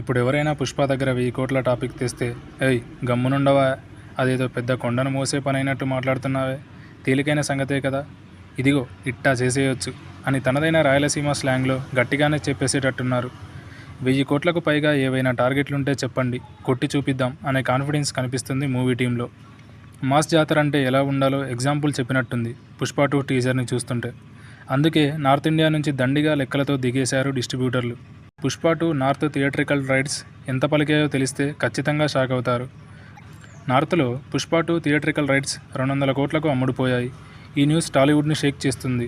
ఇప్పుడు ఎవరైనా పుష్ప దగ్గర వెయ్యి కోట్ల టాపిక్ తెస్తే ఏయ్ గమ్మునుండవా? అదేదో పెద్ద కొండను మోసే పని అయినట్టు మాట్లాడుతున్నావే. తేలికైన సంగతే కదా. ఇదిగో ఇట్టా చేసేయొచ్చు అని తనదైన రాయలసీమ స్లాంగ్లో గట్టిగానే చెప్పేసేటట్టున్నారు. వెయ్యి కోట్లకు పైగా ఏవైనా టార్గెట్లుంటే చెప్పండి. కొట్టి చూపిద్దాం అనే కాన్ఫిడెన్స్ కనిపిస్తుంది మూవీ టీంలో. మాస్ జాతర అంటే ఎలా ఉండాలో ఎగ్జాంపుల్ చెప్పినట్టుంది పుష్ప టూ టీజర్ని చూస్తుంటే. అందుకే నార్త్ ఇండియా నుంచి దండిగా లెక్కలతో దిగేశారు డిస్ట్రిబ్యూటర్లు. Pushpa two north theatrical rights ఎంత పలికాయో తెలిస్తే ఖచ్చితంగా షాక్ అవుతారు. నార్త్లో పుష్ప టూ థియేట్రికల్ రైట్స్ రెండు వందల కోట్లకు అమ్ముడుపోయాయి. ఈ న్యూస్ టాలీవుడ్ని షేక్ చేస్తుంది.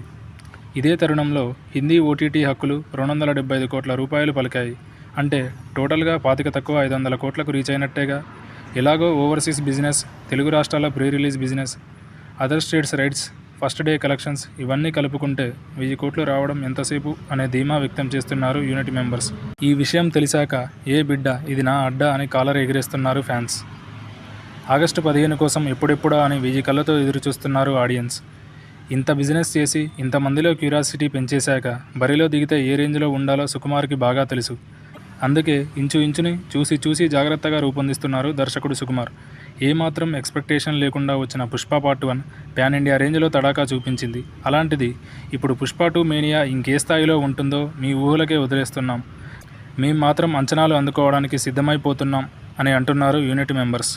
ఇదే తరుణంలో హిందీ ఓటీటీ హక్కులు రెండు వందల డెబ్బై ఐదు కోట్ల రూపాయలు పలికాయి. అంటే టోటల్గా పాతిక తక్కువ ఐదు వందల కోట్లకు రీచ్ అయినట్టేగా? ఎలాగో ఓవర్సీస్ బిజినెస్ తెలుగు రాష్ట్రాల pre release business other states rights first day collections ఇవన్నీ కలుపుకుంటే వెయ్యి కోట్లు రావడం ఎంతసేపు అనే ధీమా వ్యక్తం చేస్తున్నారు యూనిట్ మెంబర్స్. ఈ విషయం తెలిసాక ఏ బిడ్డ ఇది నా అడ్డా అని కాలర్ ఎగిరేస్తున్నారు ఫ్యాన్స్. ఆగస్టు పదిహేను కోసం ఎప్పుడెప్పుడా అని వెయ్యి కళ్ళతో ఎదురుచూస్తున్నారు ఆడియన్స్. ఇంత బిజినెస్ చేసి ఇంతమందిలో క్యూరియాసిటీ పెంచేశాక బరిలో దిగితే ఏ రేంజ్లో ఉండాలో సుకుమార్కి బాగా తెలుసు. అందుకే ఇంచు ఇంచుని చూసి చూసి జాగ్రత్తగా రూపొందిస్తున్నారు దర్శకుడు సుకుమార్. ఏమాత్రం ఎక్స్పెక్టేషన్ లేకుండా వచ్చిన Pushpa part one pan India రేంజ్లో తడాకా చూపించింది. అలాంటిది ఇప్పుడు పుష్ప టూ మేనియా ఇంకే స్థాయిలో ఉంటుందో మీ ఊహలకే వదిలేస్తున్నాం. మేము మాత్రం అంచనాలు అందుకోవడానికి సిద్ధమైపోతున్నాం అని అంటున్నారు యూనిట్ మెంబర్స్